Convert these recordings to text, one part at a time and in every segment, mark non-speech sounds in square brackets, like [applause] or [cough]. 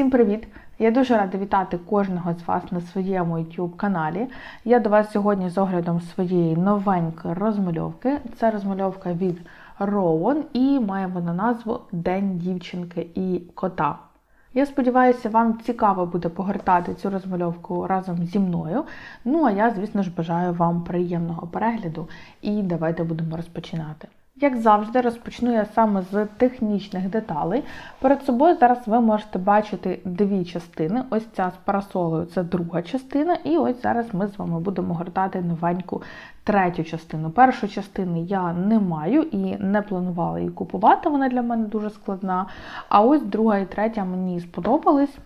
Всім привіт! Я дуже рада вітати кожного з вас на своєму YouTube каналі. Я до вас сьогодні з оглядом своєї новенької розмальовки. Це розмальовка від Rowan і має вона назву День дівчинки і кота. Я сподіваюся, вам цікаво буде погортати цю розмальовку разом зі мною. Ну а я, звісно ж, бажаю вам приємного перегляду і давайте будемо розпочинати. Як завжди, розпочну я саме з технічних деталей. Перед собою зараз ви можете бачити дві частини. Ось ця з парасолою це друга частина, і ось зараз ми з вами будемо гортати новеньку третю частину. Першу частину я не маю і не планувала її купувати, вона для мене дуже складна. А ось друга і третя мені сподобались.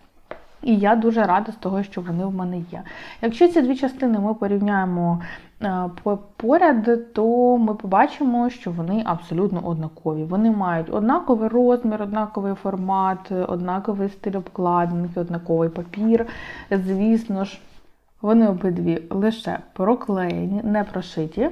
І я дуже рада з того, що вони в мене є. Якщо ці дві частини ми порівняємо е, поряд, то ми побачимо, що вони абсолютно однакові. Вони мають однаковий розмір, однаковий формат, однаковий стиль обкладинки, однаковий папір. Звісно ж. Вони обидві лише проклеєні, не прошиті. Е,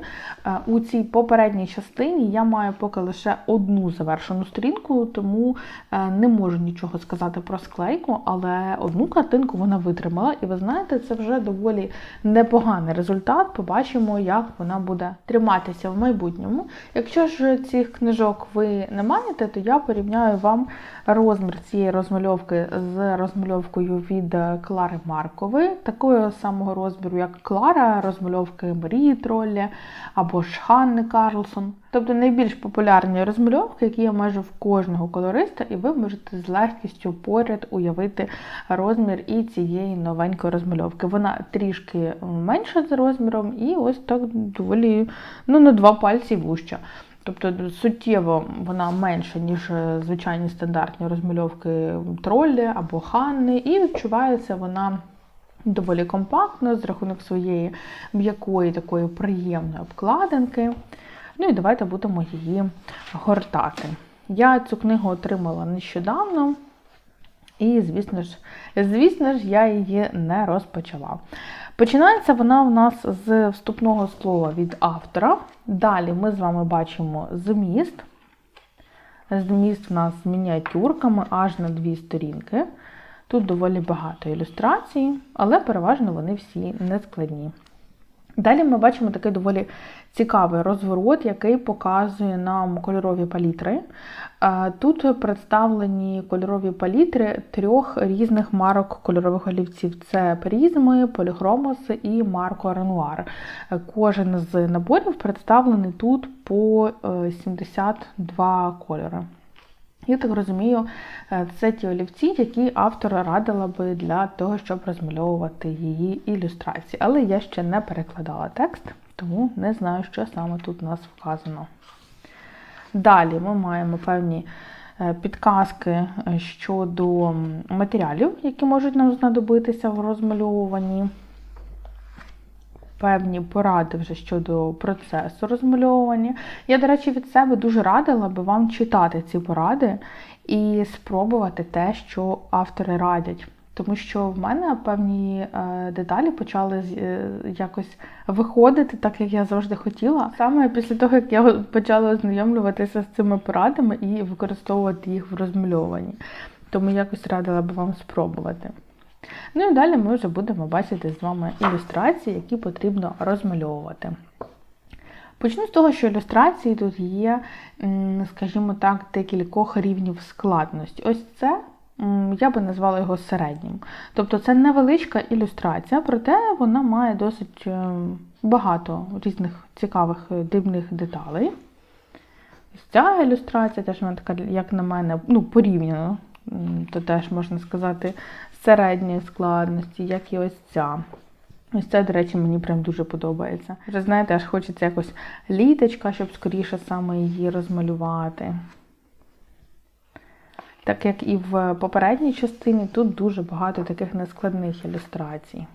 у цій попередній частині я маю поки лише одну завершену сторінку, тому е, не можу нічого сказати про склейку, але одну картинку вона витримала. І ви знаєте, це вже доволі непоганий результат. Побачимо, як вона буде триматися в майбутньому. Якщо ж цих книжок ви не маєте, то я порівняю вам розмір цієї розмальовки з розмальовкою від Клари Маркової. Такою самою самого розміру, як Клара, розмальовки Марії Троллі або ж Ханни Карлсон. Тобто найбільш популярні розмальовки, які є майже в кожного колориста, і ви можете з легкістю поряд уявити розмір і цієї новенької розмальовки. Вона трішки менша за розміром, і ось так доволі ну, на два пальці вуща. Тобто суттєво вона менша, ніж звичайні стандартні розмальовки тролі або ханни, і відчувається вона доволі компактно, з рахунок своєї м'якої, такої приємної обкладинки. Ну і давайте будемо її гортати. Я цю книгу отримала нещодавно, і, звісно ж, звісно ж, я її не розпочала. Починається вона у нас з вступного слова від автора. Далі ми з вами бачимо зміст. Зміст у нас з мініатюрками аж на дві сторінки. Тут доволі багато ілюстрацій, але переважно вони всі нескладні. Далі ми бачимо такий доволі цікавий розворот, який показує нам кольорові палітри. Тут представлені кольорові палітри трьох різних марок кольорових олівців: це призми, поліхромоси і Марко Ренуар. Кожен з наборів представлений тут по 72 е, кольори. Я так розумію, е, це ті олівці, які автора радила би для того, щоб розмальовувати її ілюстрації. Але я ще не перекладала текст, тому не знаю, що саме тут у нас вказано. Далі ми маємо певні е, підказки е, щодо матеріалів, які можуть нам знадобитися в розмальовуванні певні поради вже щодо процесу розмальовування. Я, до речі, від себе дуже радила би вам читати ці поради і спробувати те, що автори радять. Тому що в мене певні е, деталі почали е, якось виходити, так як я завжди хотіла. Саме після того, як я почала ознайомлюватися з цими порадами і використовувати їх в розмальованні. Тому якось радила би вам спробувати. Ну і далі ми вже будемо бачити з вами ілюстрації, які потрібно розмальовувати. Почну з того, що ілюстрації тут є, скажімо так, декількох рівнів складності. Ось це. Я би назвала його середнім. Тобто це невеличка ілюстрація, проте вона має досить е, багато різних цікавих е, дивних деталей. Ось ця ілюстрація, теж вона така, як на мене, ну, порівняно, то теж можна сказати, середньої складності, як і ось ця. Ось це, до речі, мені прям дуже подобається. Вже, знаєте, аж хочеться якось літочка, щоб скоріше саме її розмалювати. Так як і в попередній частині, тут дуже багато таких нескладних ілюстрацій.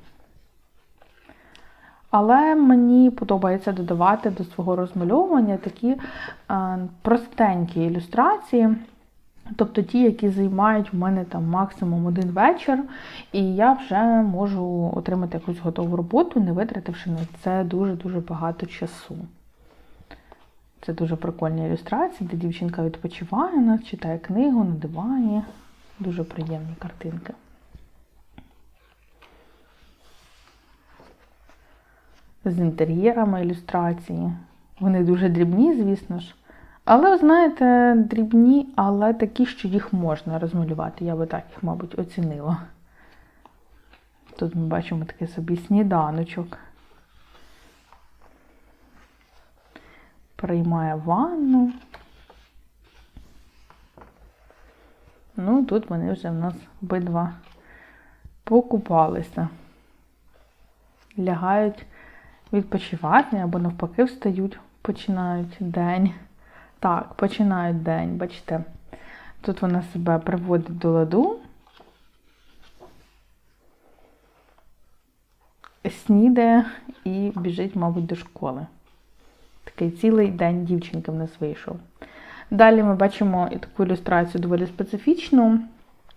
Але мені подобається додавати до свого розмальовування такі е, простенькі ілюстрації. Тобто ті, які займають в мене там максимум один вечір, і я вже можу отримати якусь готову роботу, не витративши на це дуже-дуже багато часу. Це дуже прикольні ілюстрації, де дівчинка відпочиває, нас читає книгу на дивані. Дуже приємні картинки. З інтер'єрами ілюстрації. Вони дуже дрібні, звісно ж. Але, знаєте, дрібні, але такі, що їх можна розмалювати. Я би так їх, мабуть, оцінила. Тут ми бачимо такий собі сніданочок. Приймає ванну. Ну, тут вони вже в нас обидва покупалися. Лягають відпочивати або навпаки встають, починають день. Так, починають день, бачите, тут вона себе приводить до ладу. Снідає і біжить, мабуть, до школи. Такий цілий день дівчинки в нас вийшов. Далі ми бачимо і таку ілюстрацію доволі специфічну.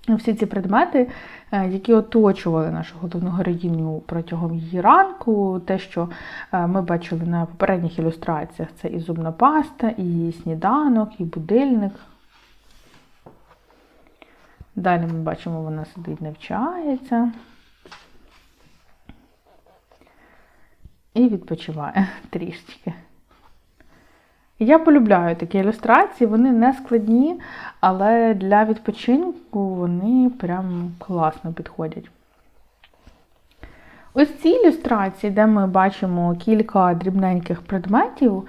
Всі ці предмети, е, які оточували нашу головну героїню протягом її ранку, те, що е, ми бачили на попередніх ілюстраціях, це і зубна паста, і сніданок, і будильник. Далі ми бачимо, вона сидить, навчається і відпочиває [laughs] трішечки. Я полюбляю такі ілюстрації, вони не складні, але для відпочинку вони прям класно підходять. Ось ці ілюстрації, де ми бачимо кілька дрібненьких предметів,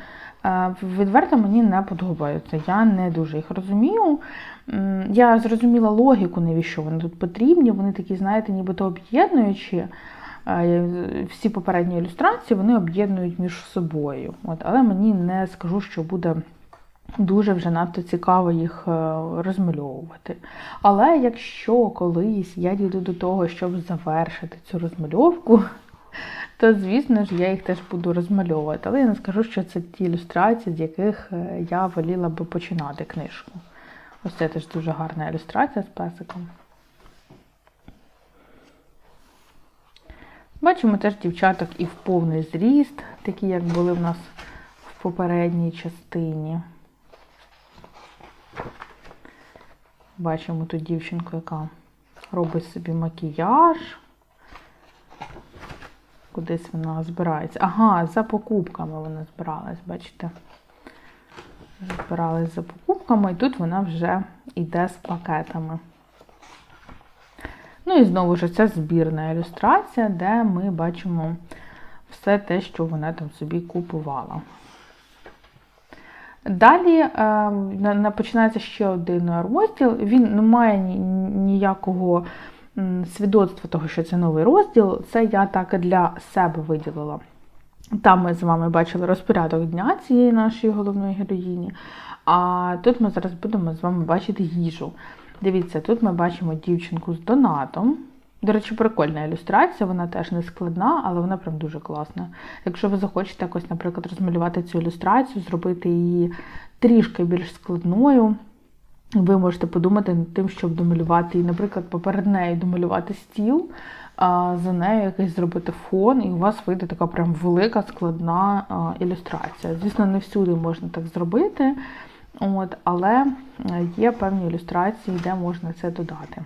е, відверто мені не подобаються. Я не дуже їх розумію. Я зрозуміла логіку, навіщо вони тут потрібні. Вони такі, знаєте, нібито об'єднуючі. Всі попередні ілюстрації вони об'єднують між собою. От, Але мені не скажу, що буде дуже вже надто цікаво їх е, розмальовувати. Але якщо колись я дійду до того, щоб завершити цю розмальовку, [laughs] то, звісно ж, я їх теж буду розмальовувати. Але я не скажу, що це ті ілюстрації, з яких е, я воліла би починати книжку. Ось це теж дуже гарна ілюстрація з песиком. Бачимо теж дівчаток і в повний зріст, такі, як були в нас в попередній частині. Бачимо тут дівчинку, яка робить собі макіяж. Кудись вона збирається. Ага, за покупками вона збиралась, бачите? Збиралась за покупками, і тут вона вже йде з пакетами. Ну і знову ж ця збірна ілюстрація, де ми бачимо все те, що вона там собі купувала. Далі е, починається ще один розділ. Він не має ніякого свідоцтва того, що це новий розділ. Це я так для себе виділила. Там ми з вами бачили розпорядок дня цієї нашої головної героїні. А тут ми зараз будемо з вами бачити їжу. Дивіться, тут ми бачимо дівчинку з донатом. До речі, прикольна ілюстрація, вона теж не складна, але вона прям дуже класна. Якщо ви захочете якось, наприклад, розмалювати цю ілюстрацію, зробити її трішки більш складною, ви можете подумати над тим, щоб домалювати, наприклад, поперед нею домалювати стіл, а за нею якийсь зробити фон, і у вас вийде така прям велика складна ілюстрація. Звісно, не всюди можна так зробити. От, Але е, є певні ілюстрації, де можна це додати.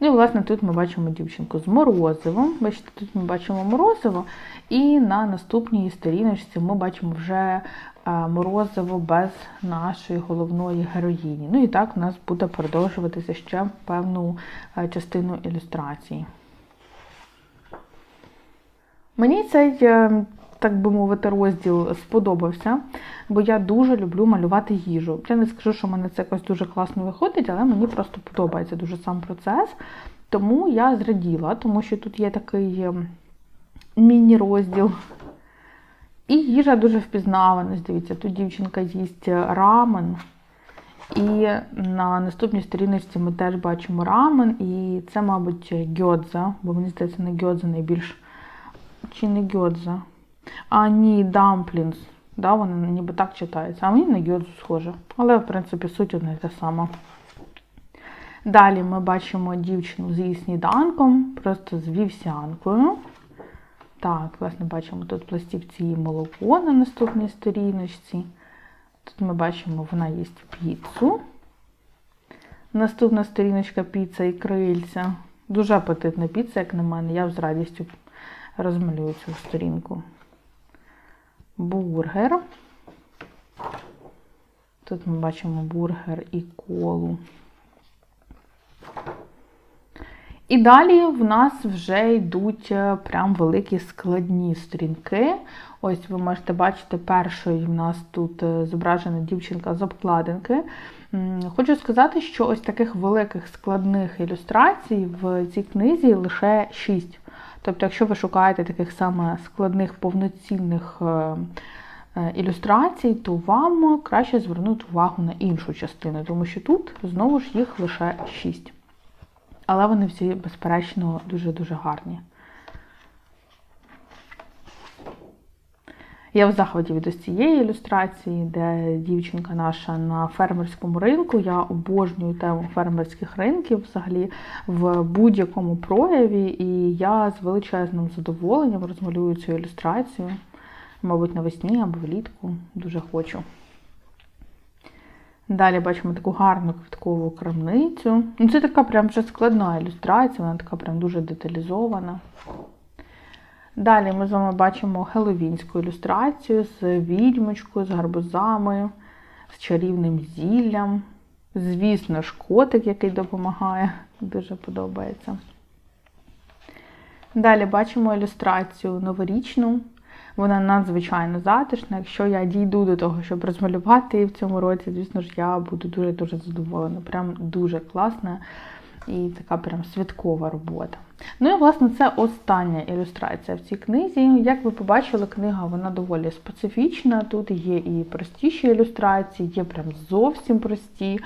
Ну і, власне, тут ми бачимо дівчинку з морозивом. Бачите, тут ми бачимо морозиво, і на наступній сторіночці ми бачимо вже е, морозиво без нашої головної героїні. Ну і так у нас буде продовжуватися ще певну е, частину ілюстрації. Мені цей так би мовити, розділ сподобався, бо я дуже люблю малювати їжу. Я не скажу, що в мене це якось дуже класно виходить, але мені просто подобається дуже сам процес. Тому я зраділа, тому що тут є такий ем, міні-розділ. І їжа дуже впізнавана. Дивіться, тут дівчинка їсть рамен. І на наступній сторіночці ми теж бачимо рамен, і це, мабуть, гьодза, бо мені здається, не гьодза найбільш. Чи не гьодза? А ні, дамплінс. Да, Вони ніби так читаються. А мені на гьодзу схоже. Але, в принципі, суть одна і та сама. Далі ми бачимо дівчину з її сніданком, просто з вівсянкою. Так, власне, бачимо тут пластівці і молоко на наступній сторіночці. Тут ми бачимо, вона їсть піцу. Наступна сторіночка піца і крильця. Дуже апетитна піца, як на мене. Я з радістю розмалюю цю сторінку. Бургер. Тут ми бачимо бургер і колу. І далі в нас вже йдуть е, прям великі складні сторінки. Ось ви можете бачити, першою в нас тут е, зображена дівчинка з обкладинки. Хочу сказати, що ось таких великих складних ілюстрацій в цій книзі лише 6. Тобто, якщо ви шукаєте таких саме складних повноцінних е, е, ілюстрацій, то вам краще звернути увагу на іншу частину, тому що тут знову ж їх лише 6. Але вони всі, безперечно, дуже-дуже гарні. Я в захваті від ось цієї ілюстрації, де дівчинка наша на фермерському ринку. Я обожнюю тему фермерських ринків взагалі в будь-якому прояві, і я з величезним задоволенням розмалюю цю ілюстрацію, мабуть, навесні або влітку. Дуже хочу. Далі бачимо таку гарну квіткову крамницю. Ну, це така прям вже складна ілюстрація, вона така прям дуже деталізована. Далі ми з вами бачимо хеловінську ілюстрацію з відьмочкою, з гарбузами, з чарівним зіллям. Звісно ж, котик, який допомагає, дуже подобається. Далі бачимо ілюстрацію новорічну. Вона надзвичайно затишна. Якщо я дійду до того, щоб розмалювати її в цьому році, звісно ж, я буду дуже-дуже задоволена. Прям дуже класна і така прям святкова робота. Ну і власне це остання ілюстрація в цій книзі. Як ви побачили, книга вона доволі специфічна. Тут є і простіші ілюстрації, є прям зовсім прості,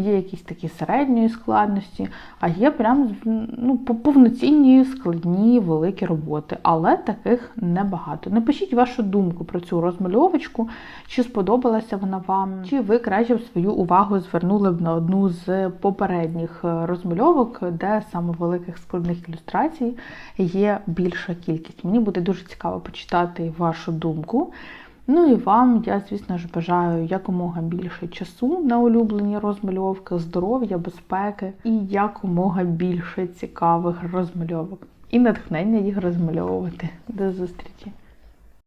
є якісь такі середньої складності, а є прям ну, повноцінні складні великі роботи, але таких небагато. Напишіть вашу думку про цю розмальовочку, чи сподобалася вона вам, чи ви краще свою увагу звернули б на одну з попередніх розмальовок, де саме великих складних ілюстрацій є більша кількість. Мені буде дуже цікаво почитати вашу думку. Ну і вам я, звісно ж, бажаю якомога більше часу на улюблені розмальовки, здоров'я, безпеки і якомога більше цікавих розмальовок. І натхнення їх розмальовувати. До зустрічі!